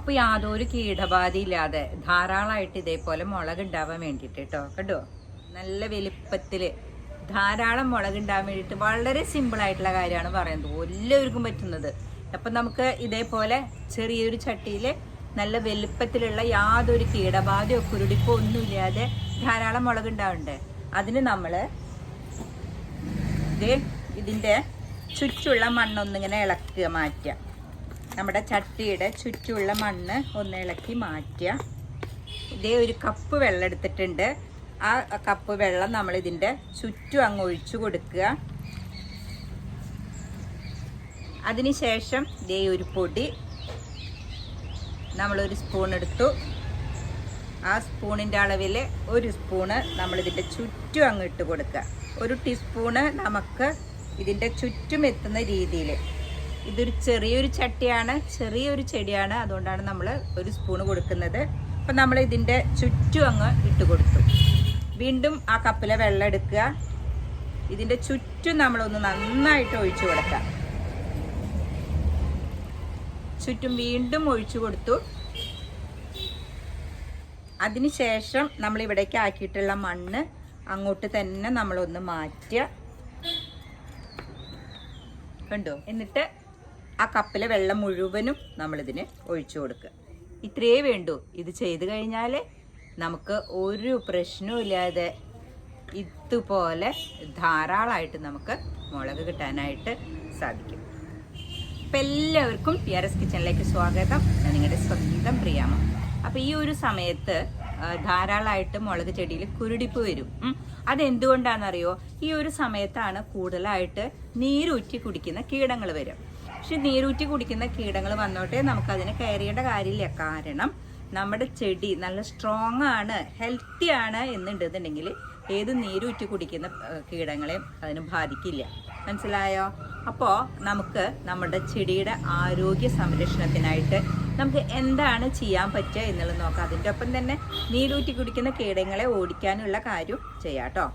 അപ്പൊ യാതൊരു കീടബാധയില്ലാതെ ധാരാളമായിട്ട് ഇതേപോലെ മുളക് ഉണ്ടാവാൻ വേണ്ടിയിട്ട് കേട്ടോ കണ്ടോ? നല്ല വലിപ്പത്തിൽ ധാരാളം മുളക് ഉണ്ടാവാൻ വേണ്ടിയിട്ട് വളരെ സിമ്പിൾ ആയിട്ടുള്ള കാര്യമാണ് പറയുന്നത്. എല്ലാവർക്കും പറ്റുന്നത്. അപ്പൊ നമുക്ക് ഇതേപോലെ ചെറിയൊരു ചട്ടിയിൽ നല്ല വലിപ്പത്തിലുള്ള യാതൊരു കീടബാധയോ കുരുടിപ്പോ ഒന്നുമില്ലാതെ ധാരാളം മുളക് ഉണ്ടാവണ്ടേ അതിന് നമ്മൾ ഇത് ഇതിന്റെ ചുറ്റുള്ള മണ്ണൊന്നിങ്ങനെ ഇളക്കുക മാറ്റുക. നമ്മുടെ ചട്ടിയുടെ ചുറ്റുമുള്ള മണ്ണ് ഒന്ന് ഇളക്കി മാറ്റുക. ഇതേ ഒരു കപ്പ് വെള്ളം എടുത്തിട്ടുണ്ട്. ആ കപ്പ് വെള്ളം നമ്മൾ ഇതിന്റെ ചുറ്റും അങ്ങ് ഒഴിച്ചു കൊടുക്കുക. അതിനുശേഷം ഇതേ ഒരു പൊടി നമ്മളൊരു സ്പൂൺ എടുത്തു. ആ സ്പൂണിന്റെ അളവിൽ ഒരു സ്പൂണ് നമ്മളിതിന്റെ ചുറ്റും അങ്ങ് ഇട്ട് കൊടുക്കുക. ഒരു ടീസ്പൂണ് നമുക്ക് ഇതിന്റെ ചുറ്റും എത്തുന്ന രീതിയിൽ ഇതൊരു ചെറിയൊരു ചട്ടിയാണ് ചെറിയൊരു ചെടിയാണ്. അതുകൊണ്ടാണ് നമ്മൾ ഒരു സ്പൂണ് കൊടുക്കുന്നത്. അപ്പം നമ്മൾ ഇതിന്റെ ചുറ്റും അങ്ങ് ഇട്ട് കൊടുത്തു. വീണ്ടും ആ കപ്പിലെ വെള്ളം എടുക്കുക. ഇതിന്റെ ചുറ്റും നമ്മളൊന്ന് നന്നായിട്ട് ഒഴിച്ചു കൊടുക്കാം ചുറ്റും വീണ്ടും ഒഴിച്ചു കൊടുത്തു. അതിനുശേഷം നമ്മൾ ഇവിടേക്ക് ആക്കിയിട്ടുള്ള മണ്ണ് അങ്ങോട്ട് തന്നെ നമ്മളൊന്ന് മാറ്റുക. കണ്ടോ? എന്നിട്ട് ആ കപ്പിലെ വെള്ളം മുഴുവനും നമ്മളിതിന് ഒഴിച്ചു കൊടുക്കുക. ഇത്രയേ വേണ്ടൂ. ഇത് ചെയ്തു കഴിഞ്ഞാൽ നമുക്ക് ഒരു പ്രശ്നവും ഇല്ലാതെ ഇതുപോലെ ധാരാളമായിട്ട് നമുക്ക് മുളക് കിട്ടാനായിട്ട് സാധിക്കും. അപ്പം എല്ലാവർക്കും പി ആർ എസ് കിച്ചണിലേക്ക് സ്വാഗതം. ഞാൻ നിങ്ങളുടെ സ്വന്തം പ്രിയാമ അപ്പോൾ ഈ ഒരു സമയത്ത് ധാരാളമായിട്ട് മുളക് ചെടിയിൽ കുരുടിപ്പ് വരും. അതെന്തുകൊണ്ടാണെന്നറിയോ? ഈ ഒരു സമയത്താണ് കൂടുതലായിട്ട് നീരൂറ്റി കുടിക്കുന്ന കീടങ്ങൾ വരും പക്ഷെ നീരൂറ്റി കുടിക്കുന്ന കീടങ്ങൾ വന്നോട്ടെ നമുക്കതിനെ അതിനെ കയറിയേണ്ട കാര്യമില്ല. കാരണം നമ്മുടെ ചെടി നല്ല സ്ട്രോങ് ആണ് ഹെൽത്തി ആണ് എന്നുണ്ടെന്നുണ്ടെങ്കിൽ ഏത് നീരൂറ്റി കുടിക്കുന്ന കീടങ്ങളെയും അതിന് ബാധിക്കില്ല. മനസ്സിലായോ? അപ്പോൾ നമുക്ക് നമ്മുടെ ചെടിയുടെ ആരോഗ്യ സംരക്ഷണത്തിനായിട്ട് നമുക്ക് എന്താണ് ചെയ്യാൻ പറ്റുക എന്നുള്ളത് നോക്കാം. അതിന്റെ ഒപ്പം തന്നെ നീരൂറ്റി കുടിക്കുന്ന കീടങ്ങളെ ഓടിക്കാനുള്ള കാര്യം ചെയ്യാം കേട്ടോ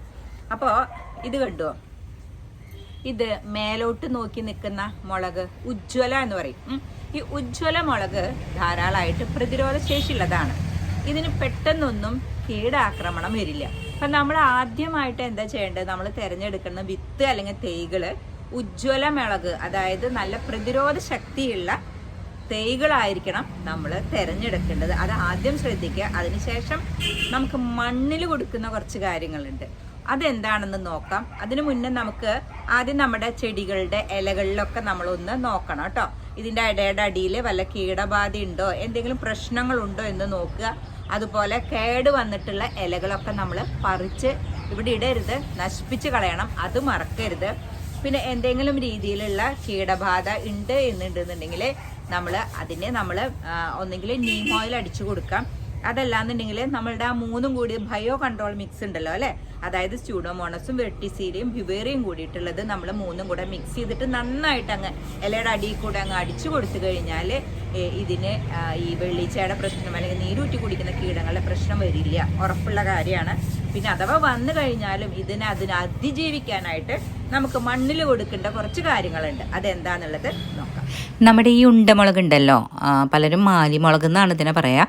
അപ്പോൾ ഇത് കണ്ടോ? ഇത് മേലോട്ട് നോക്കി നിൽക്കുന്ന മുളക് ഉജ്ജ്വല എന്ന് പറയും. ഈ ഉജ്ജ്വല മുളക് ധാരാളമായിട്ട് പ്രതിരോധ ശേഷിയുള്ളതാണ്. ഇതിന് പെട്ടെന്നൊന്നും കീടാക്രമണം വരില്ല. അപ്പം നമ്മൾ ആദ്യമായിട്ട് എന്താ ചെയ്യേണ്ടത്? നമ്മൾ തിരഞ്ഞെടുക്കുന്ന വിത്ത് അല്ലെങ്കിൽ തൈകൾ ഉജ്ജ്വല മുളക് അതായത് നല്ല പ്രതിരോധ ശക്തിയുള്ള തൈകളായിരിക്കണം നമ്മൾ തിരഞ്ഞെടുക്കേണ്ടത്. അത് ആദ്യം ശ്രദ്ധിക്കുക. അതിനുശേഷം നമുക്ക് മണ്ണിൽ കൊടുക്കുന്ന കുറച്ച് കാര്യങ്ങളുണ്ട്. അതെന്താണെന്ന് നോക്കാം. അതിനു മുന്നേ നമുക്ക് ആദ്യം നമ്മുടെ ചെടികളുടെ ഇലകളിലൊക്കെ നമ്മളൊന്ന് നോക്കണം കേട്ടോ. ഇതിന്റെ ഇടയുടെ അടിയിൽ വല്ല കീടബാധ ഉണ്ടോ? എന്തെങ്കിലും പ്രശ്നങ്ങളുണ്ടോ എന്ന് നോക്കുക. അതുപോലെ കേട് വന്നിട്ടുള്ള ഇലകളൊക്കെ നമ്മൾ പറിച്ച് ഇവിടെ ഇടരുത്. നശിപ്പിച്ച് കളയണം. അത് മറക്കരുത്. പിന്നെ എന്തെങ്കിലും രീതിയിലുള്ള കീടബാധ ഉണ്ട് എന്നുണ്ടെന്നുണ്ടെങ്കിൽ നമ്മൾ അതിനെ നമ്മൾ ഒന്നെങ്കിൽ നീം ഓയിൽ അടിച്ചു കൊടുക്കാം. അതല്ലാന്നുണ്ടെങ്കിൽ നമ്മളുടെ ആ മൂന്നും കൂടി ബയോ കൺട്രോൾ മിക്സ് ഉണ്ടല്ലോ അല്ലെ? അതായത് സ്യൂഡോമോണസും വെട്ടിസീലയും ബ്യുവേറിയും കൂടിയിട്ടുള്ളത് നമ്മൾ മൂന്നും കൂടെ മിക്സ് ചെയ്തിട്ട് നന്നായിട്ട് അങ്ങ് ഇലയുടെ അടിയിൽ കൂടെ അങ്ങ് അടിച്ചു കൊടുത്തു കഴിഞ്ഞാൽ ഇതിന് ഈ വെള്ളിച്ചയുടെ പ്രശ്നം അല്ലെങ്കിൽ നീരൂറ്റി കുടിക്കുന്ന കീടങ്ങളുടെ പ്രശ്നം വരില്ല. ഉറപ്പുള്ള കാര്യമാണ്. പിന്നെ അഥവാ വന്നു കഴിഞ്ഞാലും ഇതിനെ അതിന് അതിജീവിക്കാനായിട്ട് നമുക്ക് മണ്ണിൽ കൊടുക്കേണ്ട കുറച്ച് കാര്യങ്ങളുണ്ട്. അതെന്താന്നുള്ളത് നോക്കാം. നമ്മുടെ ഈ ഉണ്ടമുളക് ഉണ്ടല്ലോ പലരും മാലിമുളക് എന്നാണ് ഇതിനെ പറയാ.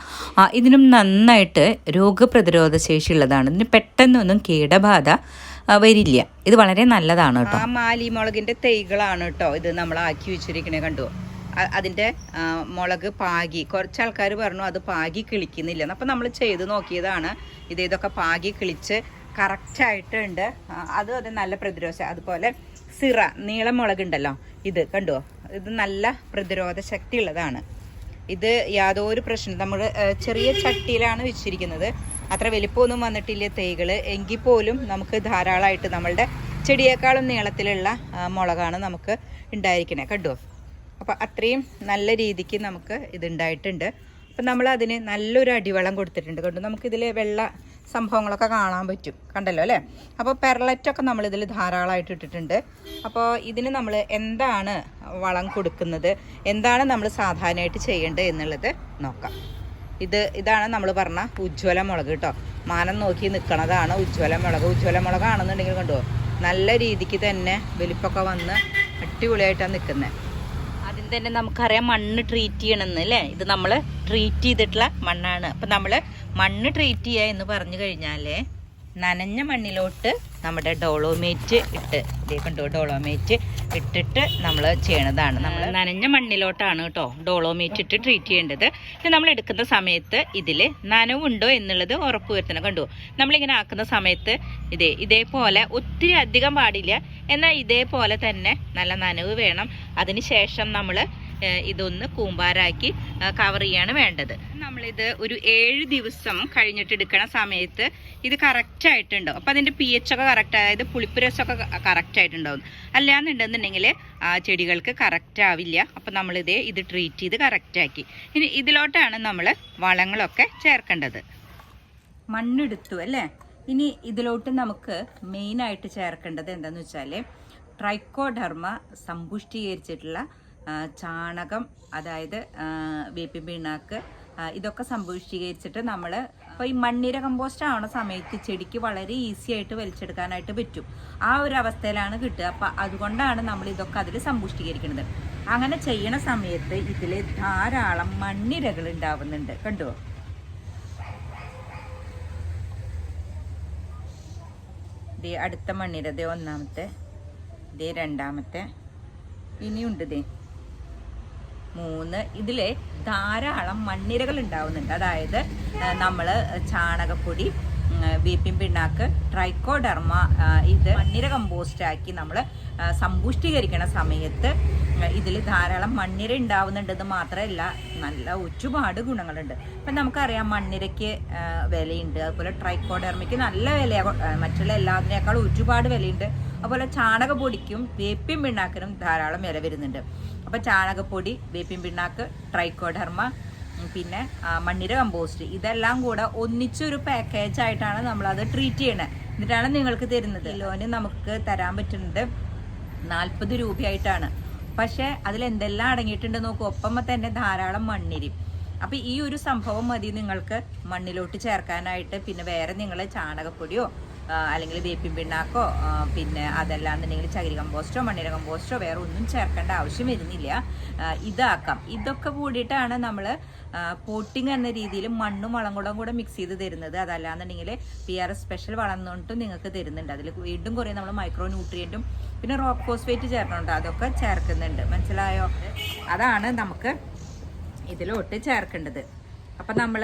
ഇതിനും നന്നായിട്ട് രോഗപ്രതിരോധ ശേഷി ഉള്ളതാണ്. ഇതിന് പെട്ടെന്നൊന്നും കീടബാധ വരില്ല. ഇത് വളരെ നല്ലതാണ് കേട്ടോ. ആ മാലിമുളകിന്റെ തൈകളാണ് കേട്ടോ ഇത് നമ്മൾ ആക്കി വെച്ചിരിക്കണേ കണ്ടു? അതിന്റെ മുളക് പാകി. കുറച്ച് ആൾക്കാർ പറഞ്ഞു അത് പാകി കിളിക്കുന്നില്ല. അപ്പം നമ്മൾ ചെയ്ത് നോക്കിയതാണ് ഇത് ഇതൊക്കെ പാകി കിളിച്ച് കറക്റ്റായിട്ടുണ്ട്. അതും അത് നല്ല പ്രതിരോധ അതുപോലെ സിറ ഉണ്ടല്ലോ ഇത് കണ്ടോ? ഇത് നല്ല പ്രതിരോധ ശക്തി ഉള്ളതാണ് ഇത് യാതൊരു പ്രശ്നം നമ്മൾ ചെറിയ ചട്ടിയിലാണ് വെച്ചിരിക്കുന്നത്. അത്ര വലിപ്പമൊന്നും വന്നിട്ടില്ല തൈകൾ എങ്കിൽ പോലും നമുക്ക് ധാരാളമായിട്ട് നമ്മളുടെ ചെടിയേക്കാളും നീളത്തിലുള്ള മുളകാണ് നമുക്ക് ഉണ്ടായിരിക്കണേ. കണ്ടോ? അപ്പോൾ അത്രയും നല്ല രീതിക്ക് നമുക്ക് ഇതുണ്ടായിട്ടുണ്ട്. അപ്പം നമ്മൾ അതിന് നല്ലൊരു അടിവളം കൊടുത്തിട്ടുണ്ട്. കണ്ടു? നമുക്കിതിൽ വെള്ള സംഭവങ്ങളൊക്കെ കാണാൻ പറ്റും. കണ്ടല്ലോ അല്ലേ? അപ്പോൾ പെർലറ്റൊക്കെ നമ്മളിതിൽ ധാരാളമായിട്ട് ഇട്ടിട്ടുണ്ട്. അപ്പോൾ ഇതിന് നമ്മൾ എന്താണ് വളം കൊടുക്കുന്നത്? എന്താണ് നമ്മൾ സാധാരണയായിട്ട് ചെയ്യേണ്ടത് എന്നുള്ളത് നോക്കാം. ഇത് ഇതാണ് നമ്മൾ പറഞ്ഞ ഉജ്ജ്വല മുളക് കേട്ടോ. മാനം നോക്കി നിൽക്കണതാണ് ഉജ്ജ്വല മുളക്. ഉജ്ജ്വല മുളകാണെന്നുണ്ടെങ്കിൽ കണ്ടുപോകും നല്ല രീതിക്ക് തന്നെ വലിപ്പൊക്കെ വന്ന് അടിപൊളിയായിട്ടാണ് നിൽക്കുന്നത്. ആദ്യം തന്നെ നമുക്കറിയാം മണ്ണ് ട്രീറ്റ് ചെയ്യണമെന്ന് അല്ലേ ഇത് നമ്മൾ ട്രീറ്റ് ചെയ്തിട്ടുള്ള മണ്ണാണ്. അപ്പം നമ്മൾ മണ്ണ് ട്രീറ്റ് ചെയ്യുക എന്ന് പറഞ്ഞു കഴിഞ്ഞാൽ നനഞ്ഞ മണ്ണിലോട്ട് നമ്മുടെ ഡോളോമേറ്റ് ഇട്ട്. ഇതേക്കുണ്ടോ കണ്ടോ ഡോളോമേറ്റ് ഇട്ടിട്ട് നമ്മൾ ചെയ്യണതാണ്. നമ്മൾ നനഞ്ഞ മണ്ണിലോട്ടാണ് കേട്ടോ ഡോളോമേറ്റ് ഇട്ട് ട്രീറ്റ് ചെയ്യേണ്ടത്. ഇത് നമ്മൾ എടുക്കുന്ന സമയത്ത് ഇതിൽ നനവുണ്ടോ എന്നുള്ളത് ഉറപ്പ് വരുത്തണം. കണ്ടു നമ്മളിങ്ങനെ ആക്കുന്ന സമയത്ത് ഇതേ ഇതേപോലെ ഒത്തിരി അധികം പാടില്ല. എന്നാൽ ഇതേപോലെ തന്നെ നല്ല നനവ് വേണം. അതിന് ശേഷം നമ്മൾ ഇതൊന്ന് കൂമ്പാരാക്കി കവർ ചെയ്യാണ് വേണ്ടത്. നമ്മളിത് ഒരു ഏഴ് ദിവസം കഴിഞ്ഞിട്ട് എടുക്കണ സമയത്ത് ഇത് കറക്റ്റ് ആയിട്ടുണ്ടോ അപ്പം അതിന്റെ പി എച്ച് ഒക്കെ കറക്റ്റ് അതായത് പുളിപ്പുരസമൊക്കെ കറക്റ്റ് ആയിട്ടുണ്ടാവും. അല്ലാന്നുണ്ടെന്നുണ്ടെങ്കിൽ ആ ചെടികൾക്ക് കറക്റ്റ് ആവില്ല. അപ്പം നമ്മളിത് ഇത് ട്രീറ്റ് ചെയ്ത് കറക്റ്റ് ആക്കി. ഇനി ഇതിലോട്ടാണ് നമ്മൾ വളങ്ങളൊക്കെ ചേർക്കേണ്ടത്. മണ്ണെടുത്തു അല്ലേ? ഇനി ഇതിലോട്ട് നമുക്ക് മെയിനായിട്ട് ചേർക്കേണ്ടത് എന്താന്ന് വെച്ചാൽ ട്രൈക്കോഡർമ സമ്പുഷ്ടീകരിച്ചിട്ടുള്ള ചാണകം അതായത് വേപ്പിൻ പിണ്ണാക്ക് ഇതൊക്കെ സംഭവിച്ചീകരിച്ചിട്ട് നമ്മൾ അപ്പോൾ ഈ മണ്ണിര കമ്പോസ്റ്റ് ആവുന്ന സമയത്ത് ചെടിക്ക് വളരെ ഈസി ആയിട്ട് വലിച്ചെടുക്കാനായിട്ട് പറ്റും. ആ ഒരു അവസ്ഥയിലാണ് കിട്ടുക. അപ്പോൾ അതുകൊണ്ടാണ് നമ്മൾ ഇതൊക്കെ അതിൽ സമ്പുഷ്ടീകരിക്കുന്നത് അങ്ങനെ ചെയ്യണ സമയത്ത് ഇതിൽ ധാരാളം മണ്ണിരകൾ ഉണ്ടാവുന്നുണ്ട്. കണ്ടോ? ദേ അടുത്ത മണ്ണിര. ദേ ഒന്നാമത്തെ. ദേ രണ്ടാമത്തെ. ഇനിയുണ്ട് ദേ. മൂന്ന്. ഇതിലെ ധാരാളം മണ്ണിരകൾ ഉണ്ടാവുന്നുണ്ട്. അതായത് നമ്മൾ ചാണകപ്പൊടി വീപ്പിൻ പിണ്ണാക്ക് ട്രൈക്കോഡർമ ഇത് മണ്ണിര കമ്പോസ്റ്റ് ആക്കി നമ്മൾ സമ്പുഷ്ടീകരിക്കണ സമയത്ത് ഇതിൽ ധാരാളം മണ്ണിര ഉണ്ടാവുന്നുണ്ടെന്ന് മാത്രമല്ല നല്ല ഒരുപാട് ഗുണങ്ങളുണ്ട്. അപ്പം നമുക്കറിയാം മണ്ണിരയ്ക്ക് വിലയുണ്ട്. അതുപോലെ ട്രൈക്കോഡർമിക്ക് നല്ല വിലയാണ് മറ്റുള്ള എല്ലാത്തിനേക്കാളും ഒരുപാട് വിലയുണ്ട്. അതുപോലെ ചാണകപ്പൊടിക്കും വേപ്പിൻ പിണ്ണാക്കിനും ധാരാളം വില വരുന്നുണ്ട്. അപ്പോൾ ചാണകപ്പൊടി വേപ്പിൻ പിണ്ണാക്ക് ട്രൈക്കോഡർമ പിന്നെ മണ്ണിര കമ്പോസ്റ്റ് ഇതെല്ലാം കൂടെ ഒന്നിച്ചൊരു പാക്കേജായിട്ടാണ് നമ്മളത് ട്രീറ്റ് ചെയ്യണത് എന്നിട്ടാണ് നിങ്ങൾക്ക് തരുന്നത്. കിലോന് നമുക്ക് തരാൻ പറ്റുന്നത് നാൽപ്പത് രൂപയായിട്ടാണ്. പക്ഷേ അതിൽ എന്തെല്ലാം അടങ്ങിയിട്ടുണ്ട് നോക്കൂ. ഒപ്പം തന്നെ ധാരാളം മണ്ണിരി. അപ്പം ഈ ഒരു സംഭവം മതി നിങ്ങൾക്ക് മണ്ണിലോട്ട് ചേർക്കാനായിട്ട്. പിന്നെ വേറെ നിങ്ങൾ ചാണകപ്പൊടിയോ അല്ലെങ്കിൽ വേപ്പിൻ പിണ്ണാക്കോ പിന്നെ പിന്നെ അതല്ലാന്നുണ്ടെങ്കിൽ ചകിരി കമ്പോസ്റ്റോ മണ്ണിര കമ്പോസ്റ്റോ വേറെ ഒന്നും ചേർക്കേണ്ട ആവശ്യം വരുന്നില്ല. ഇതാക്കാം. ഇതൊക്കെ കൂടിയിട്ടാണ് നമ്മൾ പോട്ടിങ് എന്ന രീതിയിൽ മണ്ണും വളം കൂടെ കൂടെ മിക്സ് ചെയ്ത് തരുന്നത്. അതല്ലാന്നുണ്ടെങ്കിൽ പി ആർ എസ് സ്പെഷ്യൽ വളം എന്നിട്ടും നിങ്ങൾക്ക് തരുന്നുണ്ട്. അതിൽ വീണ്ടും കുറേ നമ്മൾ മൈക്രോ ന്യൂട്രിയന്റും പിന്നെ റോക്ക് ഫോസ്ഫേറ്റ് ചേർക്കുന്നുണ്ട് അതൊക്കെ ചേർക്കുന്നുണ്ട്. മനസ്സിലായോ? അതാണ് നമുക്ക് ഇതിലോട്ട് ചേർക്കേണ്ടത്. അപ്പം നമ്മൾ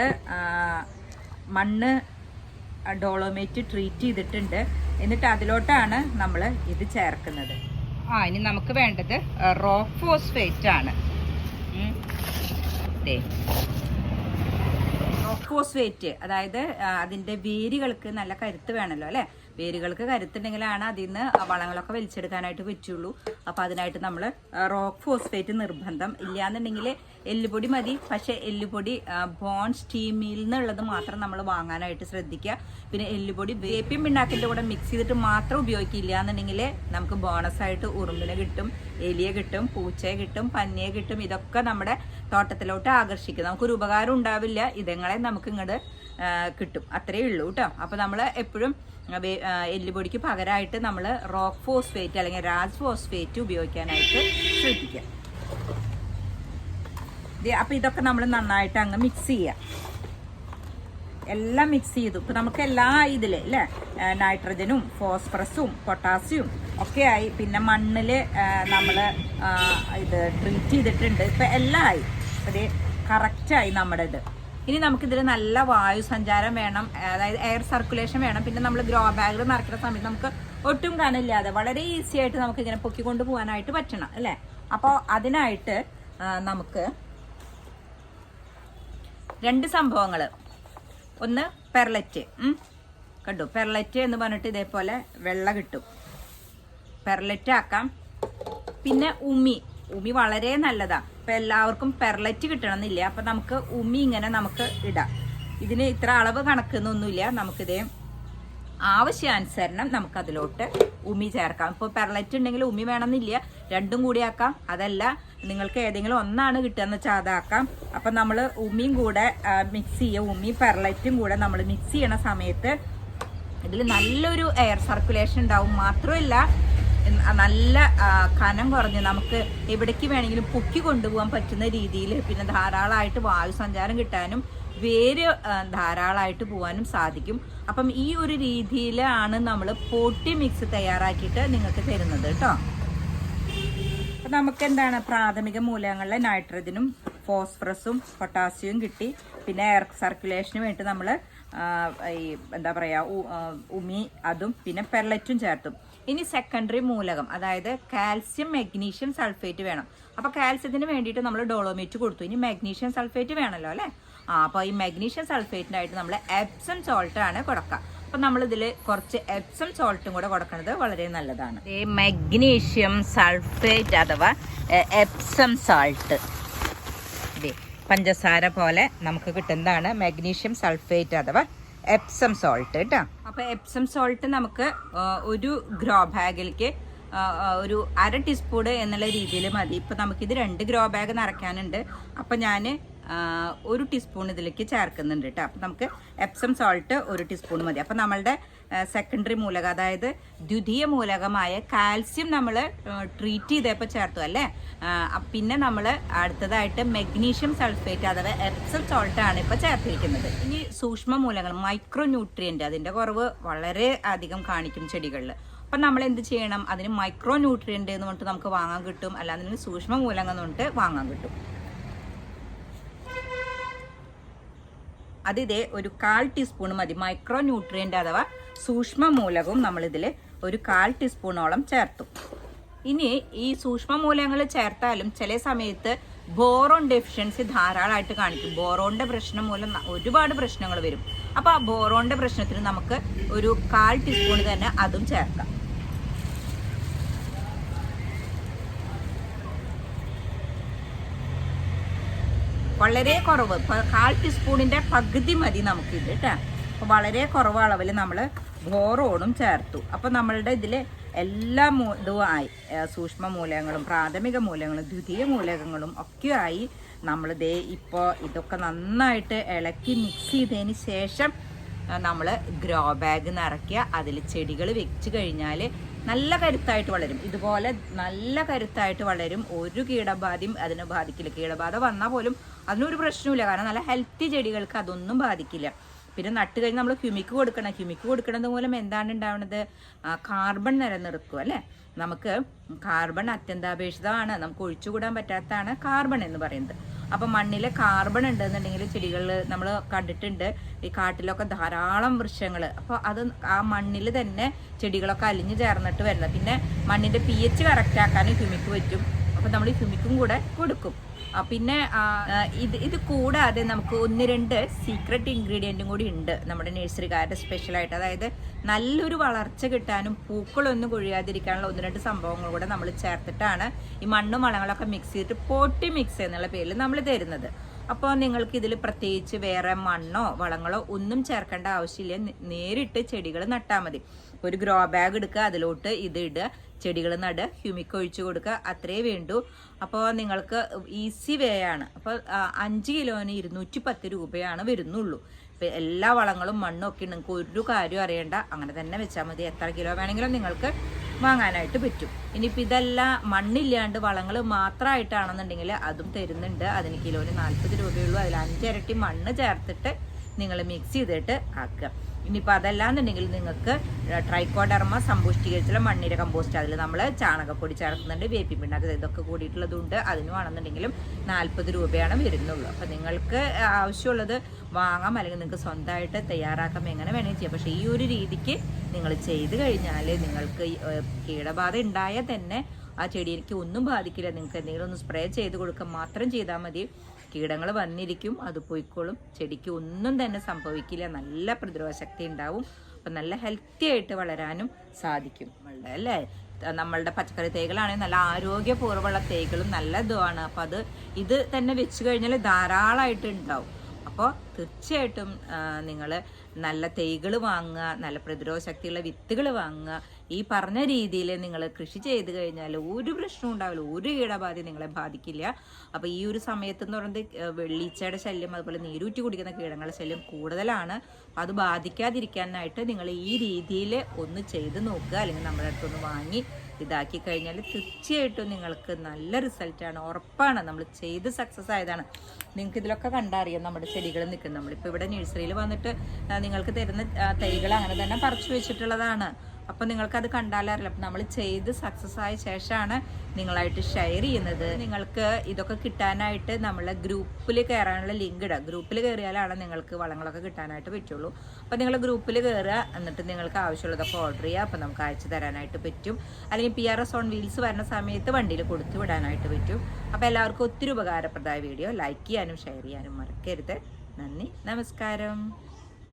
മണ്ണ് ഡോളോമേറ്റ് ട്രീറ്റ് ചെയ്തിട്ടുണ്ട്. എന്നിട്ട് അതിലോട്ടാണ് നമ്മൾ ഇത് ചേർക്കുന്നത്. ആ ഇനി നമുക്ക് വേണ്ടത് റോക്ക് ഫോസ്ഫേറ്റ് ആണ്. റോക്ക് ഫോസ്ഫേറ്റ് അതായത് അതിന്റെ വേരുകൾക്ക് നല്ല കരുത്ത് വേണമല്ലോ അല്ലെ? വേരുകൾക്ക് കരുത്തുണ്ടെങ്കിലാണ് അതിൽ നിന്ന് വളങ്ങളൊക്കെ വലിച്ചെടുക്കാനായിട്ട് പറ്റുള്ളൂ. അപ്പൊ അതിനായിട്ട് നമ്മൾ റോക്ക് ഫോസ്ഫേറ്റ് നിർബന്ധം. ഇല്ലാന്നുണ്ടെങ്കിൽ എല്ലുപൊടി മതി. പക്ഷെ എല്ലുപൊടി ബോൺ സ്റ്റീമിൽ നിന്നുള്ളത് മാത്രം നമ്മൾ വാങ്ങാനായിട്ട് ശ്രദ്ധിക്കുക. പിന്നെ എല്ലുപൊടി വേപ്പിൻ പിണ്ണാക്കിന്റെ കൂടെ മിക്സ് ചെയ്തിട്ട് മാത്രം ഉപയോഗിക്കില്ല എന്നുണ്ടെങ്കിൽ നമുക്ക് ബോണസ് ആയിട്ട് ഉറുമ്പിനെ കിട്ടും എലിയെ കിട്ടും പൂച്ചയെ കിട്ടും പന്നിയെ കിട്ടും. ഇതൊക്കെ നമ്മുടെ തോട്ടത്തിലോട്ട് ആകർഷിക്കും. നമുക്കൊരു ഉപകാരം ഉണ്ടാവില്ല. ഇതങ്ങളെ നമുക്ക് ഇങ്ങോട്ട് കിട്ടും. അത്രയേ ഉള്ളൂ കേട്ടോ അപ്പോൾ നമ്മൾ എപ്പോഴും എല്ലുപൊടിക്ക് പകരമായിട്ട് നമ്മൾ റോക്ക് ഫോസ്ഫേറ്റ് അല്ലെങ്കിൽ രാജ് ഫോസ്ഫേറ്റ് ഉപയോഗിക്കാനായിട്ട് ശ്രദ്ധിക്കുക അപ്പോൾ ഇതൊക്കെ നമ്മൾ നന്നായിട്ട് അങ്ങ് മിക്സ് ചെയ്യാം. എല്ലാം മിക്സ് ചെയ്തു. ഇപ്പം നമുക്ക് എല്ലാ ഇതിൽ അല്ലേ നൈട്രജനും ഫോസ്ഫറസും പൊട്ടാസ്യവും ഒക്കെ ആയി. പിന്നെ മണ്ണിൽ നമ്മൾ ഇത് ട്രീറ്റ് ചെയ്തിട്ടുണ്ട്. ഇപ്പം എല്ലാം ആയി. അത് കറക്റ്റായി നമ്മുടെ ഇത്. ഇനി നമുക്കിതിൽ നല്ല വായു സഞ്ചാരം വേണം അതായത് എയർ സർക്കുലേഷൻ വേണം. പിന്നെ നമ്മൾ ഗ്രോ ബാഗിൽ നിറയ്ക്കുന്ന സമയത്ത് നമുക്ക് ഒട്ടും കനമില്ലാതെ വളരെ ഈസി ആയിട്ട് നമുക്ക് ഇങ്ങനെ പൊക്കിക്കൊണ്ട് പോകാനായിട്ട് പറ്റണം അല്ലേ? അപ്പോൾ അതിനായിട്ട് നമുക്ക് രണ്ട് സംഭവങ്ങൾ ഒന്ന് പെർലറ്റ്. കണ്ടു? പെർലറ്റ് എന്ന് പറഞ്ഞിട്ട് ഇതേപോലെ വെള്ള കിട്ടും. പെർലറ്റ് ആക്കാം. പിന്നെ ഉമി ഉമി വളരെ നല്ലതാണ് ഇപ്പം എല്ലാവർക്കും പെർലറ്റ് കിട്ടണമെന്നില്ല. അപ്പം നമുക്ക് ഉമി ഇങ്ങനെ നമുക്ക് ഇടാം. ഇതിന് ഇത്ര അളവ് കണക്കുന്നൊന്നുമില്ല നമുക്കിതേ ആവശ്യാനുസരണം നമുക്കതിലോട്ട് ഉമി ചേർക്കാം. ഇപ്പോൾ പെർലറ്റ് ഉണ്ടെങ്കിൽ ഉമി വേണമെന്നില്ല. രണ്ടും കൂടി ആക്കാം. അതല്ല നിങ്ങൾക്ക് ഏതെങ്കിലും ഒന്നാണ് കിട്ടുകയെന്ന് വെച്ചാൽ അതാക്കാം. അപ്പം നമ്മൾ ഉമിയും കൂടെ മിക്സ് ചെയ്യുക ഉമി പെർലറ്റും കൂടെ നമ്മൾ മിക്സ് ചെയ്യണ സമയത്ത് ഇതിൽ നല്ലൊരു എയർ സർക്കുലേഷൻ ഉണ്ടാവും. മാത്രമല്ല നല്ല കനം കുറഞ്ഞ് നമുക്ക് എവിടേക്ക് വേണമെങ്കിലും പൊക്കി കൊണ്ടുപോകാൻ പറ്റുന്ന രീതിയിൽ പിന്നെ ധാരാളമായിട്ട് വായു സഞ്ചാരം കിട്ടാനും വേര് ധാരാളമായിട്ട് പോകാനും സാധിക്കും. അപ്പം ഈ ഒരു രീതിയിലാണ് നമ്മൾ പോട്ടി മിക്സ് തയ്യാറാക്കിയിട്ട് നിങ്ങൾക്ക് തരുന്നത് കേട്ടോ. അപ്പം നമുക്ക് എന്താണ് പ്രാഥമിക മൂലകങ്ങളിലെ നൈട്രജനും ഫോസ്ഫറസും പൊട്ടാസ്യവും കിട്ടി. പിന്നെ എയർ സർക്കുലേഷന് വേണ്ടി നമ്മൾ ഈ എന്താ പറയുക ഉമി അതും പിന്നെ പെർലറ്റും ചേർത്തും. ഇനി സെക്കൻഡറി മൂലകം അതായത് കാൽസ്യം മഗ്നീഷ്യം സൾഫേറ്റ് വേണം. അപ്പോൾ കാൽസ്യത്തിന് വേണ്ടിയിട്ട് നമ്മൾ ഡോളോമേറ്റ് കൊടുത്തു. ഇനി മഗ്നീഷ്യം സൾഫേറ്റ് വേണമല്ലോ അല്ലേ? ആ അപ്പോൾ ഈ മഗ്നീഷ്യം സൾഫേറ്റിനായിട്ട് നമ്മൾ എപ്സം സോൾട്ട് ആണ് കൊടുക്കുക. അപ്പൊ നമ്മൾ ഇതിൽ കുറച്ച് എപ്സം സോൾട്ടും കൂടെ കൊടുക്കുന്നത് വളരെ നല്ലതാണ്. മഗ്നീഷ്യം സൾഫേറ്റ് അഥവാ എപ്സം സാൾട്ട് പഞ്ചസാര പോലെ നമുക്ക് കിട്ടുന്നതാണ്. മഗ്നീഷ്യം സൾഫേറ്റ് അഥവാ എപ്സം സോൾട്ട് കേട്ടോ അപ്പൊ എപ്സം സോൾട്ട് നമുക്ക് ഒരു ഗ്രോ ബാഗിലേക്ക് ഒരു അര ടീസ്പൂൺ എന്നുള്ള രീതിയിൽ മതി. ഇപ്പൊ ഇത് രണ്ട് ഗ്രോ ബാഗ് നിറയ്ക്കാനുണ്ട്. അപ്പൊ ഞാൻ ഒരു ടീസ്പൂൺ ഇതിലേക്ക് ചേർക്കുന്നുണ്ട് കേട്ടോ അപ്പൊ നമുക്ക് എപ്സം സോൾട്ട് ഒരു ടീസ്പൂൺ മതി. അപ്പോൾ നമ്മളുടെ സെക്കൻഡറി മൂലകം അതായത് ദ്വിതീയ മൂലകമായ കാൽസ്യം നമ്മൾ ട്രീറ്റ് ചെയ്തപ്പോൾ ചേർത്തു അല്ലേ? പിന്നെ നമ്മൾ അടുത്തതായിട്ട് മെഗ്നീഷ്യം സൾഫേറ്റ് അഥവാ സോൾട്ട് ആണ് ഇപ്പോൾ ചേർത്തിരിക്കുന്നത്. ഇനി സൂക്ഷ്മ മൂലകങ്ങൾ മൈക്രോ ന്യൂട്രിയന്റ് അതിന്റെ കുറവ് വളരെ അധികം കാണിക്കും ചെടികളിൽ അപ്പം നമ്മൾ എന്ത് ചെയ്യണം? അതിന് മൈക്രോ ന്യൂട്രിയന്റ് എന്ന് പറഞ്ഞിട്ട് നമുക്ക് വാങ്ങാൻ കിട്ടും അല്ലാതെ സൂക്ഷ്മ മൂലകം എന്ന് പറഞ്ഞിട്ട് വാങ്ങാൻ കിട്ടും. അത് ഇതേ ഒരു കാൽ ടീസ്പൂൺ മതി. മൈക്രോ ന്യൂട്രിയന്റ് അഥവാ സൂക്ഷ്മ മൂലകവും നമ്മളിതിൽ ഒരു കാൽ ടീസ്പൂണോളം ചേർത്തു. ഇനി ഈ സൂക്ഷ്മ മൂലകങ്ങൾ ചേർത്താലും ചില സമയത്ത് ബോറോൺ ഡെഫിഷ്യൻസി ധാരാളമായിട്ട് കാണിക്കും. ബോറോണിന്റെ പ്രശ്നം മൂലം ഒരുപാട് പ്രശ്നങ്ങൾ വരും. അപ്പോൾ ആ ബോറോണിന്റെ പ്രശ്നത്തിന് നമുക്ക് ഒരു കാൽ ടീസ്പൂൺ തന്നെ അതും ചേർക്കാം. വളരെ കുറവ്. കാൽ ടീസ്പൂണിന്റെ പകുതി മതി നമുക്കിത് കേട്ടോ അപ്പോൾ വളരെ കുറവ് അളവിൽ നമ്മൾ ബോറോണും ചേർത്തു. അപ്പോൾ നമ്മളുടെ ഇതിൽ എല്ലാ മൂ ഇതും ആയി സൂക്ഷ്മ മൂലകങ്ങളും പ്രാഥമിക മൂലകങ്ങളും ദ്വിതീയ മൂലകങ്ങളും ഒക്കെ ആയി ദേ ഇപ്പോൾ ഇതൊക്കെ നന്നായിട്ട് ഇളക്കി മിക്സ് ചെയ്തതിന് ശേഷം നമ്മൾ ഗ്രോ ബാഗ് നിറയ്ക്കുക. അതിൽ ചെടികൾ വെച്ച് കഴിഞ്ഞാൽ നല്ല കരുത്തായിട്ട് വളരും. ഇതുപോലെ നല്ല കരുത്തായിട്ട് വളരും. ഒരു കീടബാധയും അതിനെ ബാധിക്കില്ല. കീടബാധ വന്നാൽ പോലും അതിനൊരു പ്രശ്നമില്ല കാരണം നല്ല ഹെൽത്തി ചെടികൾക്ക് അതൊന്നും ബാധിക്കില്ല. പിന്നെ നട്ട് കഴിഞ്ഞ് നമ്മൾ ഹ്യൂമിക്ക് കൊടുക്കണം. ഹ്യൂമിക്ക് കൊടുക്കുന്നത് മൂലം എന്താണ് ഉണ്ടാവുന്നത് കാർബൺ നിലനിർത്തും അല്ലേ? നമുക്ക് കാർബൺ അത്യന്താപേക്ഷിതമാണ്. നമുക്ക് ഒഴിച്ചുകൂടാൻ പറ്റാത്തതാണ് കാർബൺ എന്ന് പറയുന്നത്. അപ്പം മണ്ണിലെ കാർബൺ ഉണ്ടെന്നുണ്ടെങ്കിൽ ചെടികൾ നമ്മൾ കണ്ടിട്ടുണ്ട്. ഈ കാട്ടിലൊക്കെ ധാരാളം വൃക്ഷങ്ങൾ അപ്പോൾ അത് ആ മണ്ണിൽ തന്നെ ചെടികളൊക്കെ അലിഞ്ഞു ചേർന്നിട്ട് വരുന്നത് പിന്നെ മണ്ണിന്റെ പി എച്ച് കറക്റ്റ് ആക്കാനും ഹ്യൂമിക്ക് പറ്റും. അപ്പോൾ നമ്മൾ ഹ്യൂമിക്കും കൂടെ കൊടുക്കും. പിന്നെ ഇത് ഇത് കൂടാതെ നമുക്ക് ഒന്ന് രണ്ട് സീക്രട്ട് ഇൻഗ്രീഡിയന്റും കൂടി ഉണ്ട് നമ്മുടെ നഴ്സറിക്കാരുടെ സ്പെഷ്യലായിട്ട് അതായത് നല്ലൊരു വളർച്ച കിട്ടാനും പൂക്കളൊന്നും കൊഴിയാതിരിക്കാനുള്ള ഒന്ന് രണ്ട് സംഭവങ്ങൾ കൂടെ നമ്മൾ ചേർത്തിട്ടാണ് ഈ മണ്ണും വളങ്ങളൊക്കെ മിക്സ് ചെയ്തിട്ട് പൊട്ടി മിക്സ് എന്നുള്ള പേരിൽ നമ്മൾ തരുന്നത്. അപ്പോൾ നിങ്ങൾക്ക് ഇതിൽ പ്രത്യേകിച്ച് വേറെ മണ്ണോ വളങ്ങളോ ഒന്നും ചേർക്കേണ്ട ആവശ്യമില്ല. നേരിട്ട് ചെടികൾ നട്ടാൽ മതി. ഒരു ഗ്രോ ബാഗ് എടുക്കുക അതിലോട്ട് ഇത് ഇടുക ചെടികൾ നട ഹ്യൂമിക് ഒഴിച്ചു കൊടുക്കുക അത്രേ വേണ്ടു. അപ്പോൾ നിങ്ങൾക്ക് ഈസി വേ ആണ്. അപ്പോൾ അഞ്ച് കിലോന് ഇരുന്നൂറ്റി പത്ത് രൂപയാണ് വരുന്നുള്ളൂ. ഇപ്പം എല്ലാ വളങ്ങളും മണ്ണും ഒക്കെ നിങ്ങൾക്ക് ഒരു കാര്യം അറിയേണ്ട. അങ്ങനെ തന്നെ വെച്ചാൽ മതി. എത്ര കിലോ വേണമെങ്കിലും നിങ്ങൾക്ക് വാങ്ങാനായിട്ട് പറ്റും. ഇനിയിപ്പോൾ ഇതെല്ലാം മണ്ണില്ലാണ്ട് വളങ്ങൾ മാത്രമായിട്ടാണെന്നുണ്ടെങ്കിൽ അതും തരുന്നുണ്ട്. അതിന് കിലോന് നാൽപ്പത് രൂപയുള്ളൂ അതിൽ അഞ്ചിരട്ടി മണ്ണ് ചേർത്തിട്ട് നിങ്ങൾ മിക്സ് ചെയ്തിട്ട് ആക്കുക. ഇനിയിപ്പോൾ അതല്ലാന്നുണ്ടെങ്കിൽ നിങ്ങൾക്ക് ട്രൈക്കോഡർമ സമ്പുഷ്ടീകരിച്ചുള്ള മണ്ണിര കമ്പോസ്റ്റ് അതിൽ നമ്മൾ ചാണകപ്പൊടി ചേർക്കുന്നുണ്ട് വേപ്പി പിണ്ണാക്ക് ഇതൊക്കെ കൂടിയിട്ടുള്ളതുണ്ട്. അതിനുവാണെന്നുണ്ടെങ്കിലും നാൽപ്പത് രൂപയാണ് വരുന്നുള്ളൂ. അപ്പോൾ നിങ്ങൾക്ക് ആവശ്യമുള്ളത് വാങ്ങാം അല്ലെങ്കിൽ നിങ്ങൾക്ക് സ്വന്തമായിട്ട് തയ്യാറാക്കാം എങ്ങനെ വേണമെങ്കിൽ ചെയ്യാം. പക്ഷേ ഈ ഒരു രീതിക്ക് നിങ്ങൾ ചെയ്ത് കഴിഞ്ഞാൽ നിങ്ങൾക്ക് കീടബാധ ഉണ്ടായാൽ തന്നെ ആ എനിക്ക് ഒന്നും ബാധിക്കില്ല. നിങ്ങൾക്ക് എന്തെങ്കിലും ഒന്ന് സ്പ്രേ ചെയ്ത് കൊടുക്കുക മാത്രം ചെയ്താൽ മതി. കീടങ്ങൾ വന്നിരിക്കും അത് പോയിക്കോളും. ചെടിക്ക് ഒന്നും തന്നെ സംഭവിക്കില്ല. നല്ല പ്രതിരോധ ശക്തി ഉണ്ടാവും. അപ്പം നല്ല ഹെൽത്തി ആയിട്ട് വളരാനും സാധിക്കും. നമ്മളുടെ അല്ലേ? നമ്മളുടെ പച്ചക്കറി തൈകളാണെങ്കിൽ നല്ല ആരോഗ്യപൂർവമുള്ള തൈകളും നല്ല ഇതുമാണ്. അപ്പോൾ അത് ഇത് തന്നെ വെച്ച് കഴിഞ്ഞാൽ ധാരാളമായിട്ട് ഉണ്ടാവും. അപ്പോൾ തീർച്ചയായിട്ടും നിങ്ങൾ നല്ല തൈകൾ വാങ്ങുക നല്ല പ്രതിരോധ ശക്തിയുള്ള വിത്തുകൾ വാങ്ങുക. ഈ പറഞ്ഞ രീതിയിൽ നിങ്ങൾ കൃഷി ചെയ്ത് കഴിഞ്ഞാൽ ഒരു പ്രശ്നവും ഉണ്ടാവില്ല ഒരു കീടബാധ നിങ്ങളെ ബാധിക്കില്ല. അപ്പോൾ ഈ ഒരു സമയത്ത് എന്ന് പറയുന്നത് വെള്ളീച്ചയുടെ ശല്യം അതുപോലെ നീരൂറ്റി കുടിക്കുന്ന കീടങ്ങളുടെ ശല്യം കൂടുതലാണ്. അത് ബാധിക്കാതിരിക്കാനായിട്ട് നിങ്ങൾ ഈ രീതിയിൽ ഒന്ന് ചെയ്ത് നോക്കുക. അല്ലെങ്കിൽ നമ്മുടെ അടുത്തൊന്ന് വാങ്ങി ഇതാക്കി കഴിഞ്ഞാൽ തീർച്ചയായിട്ടും നിങ്ങൾക്ക് നല്ല റിസൾട്ടാണ്. ഉറപ്പാണ് നമ്മൾ ചെയ്ത് സക്സസ് ആയതാണ്. നിങ്ങൾക്ക് ഇതിലൊക്കെ കണ്ടറിയാം നമ്മുടെ ചെടികൾ നിൽക്കുന്നത്. നമ്മളിപ്പോൾ ഇവിടെ നഴ്സറിയിൽ വന്നിട്ട് നിങ്ങൾക്ക് തരുന്ന തൈകൾ അങ്ങനെ തന്നെ പറിച്ചു വെച്ചിട്ടുള്ളതാണ്. അപ്പം നിങ്ങൾക്കത് കണ്ടാലറിയില്ല. അപ്പം നമ്മൾ ചെയ്ത് സക്സസ് ആയ ശേഷമാണ് നിങ്ങളായിട്ട് ഷെയർ ചെയ്യുന്നത്. നിങ്ങൾക്ക് ഇതൊക്കെ കിട്ടാനായിട്ട് നമ്മളെ ഗ്രൂപ്പിൽ കയറാനുള്ള ലിങ്ക് ഇടാം. ഗ്രൂപ്പിൽ കയറിയാലാണ് നിങ്ങൾക്ക് വളങ്ങളൊക്കെ കിട്ടാനായിട്ട് പറ്റുള്ളൂ. അപ്പോൾ നിങ്ങൾ ഗ്രൂപ്പിൽ കയറുക എന്നിട്ട് നിങ്ങൾക്ക് ആവശ്യമുള്ളതൊക്കെ ഓർഡർ ചെയ്യുക. അപ്പോൾ നമുക്ക് അയച്ചു തരാനായിട്ട് പറ്റും. അല്ലെങ്കിൽ P R S on wheels വരുന്ന സമയത്ത് വണ്ടിയിൽ കൊടുത്തു വിടാനായിട്ട് പറ്റും. അപ്പോൾ എല്ലാവർക്കും ഒത്തിരി ഉപകാരപ്രദമായ വീഡിയോ ലൈക്ക് ചെയ്യാനും ഷെയർ ചെയ്യാനും മറക്കരുത്. നന്ദി. നമസ്കാരം.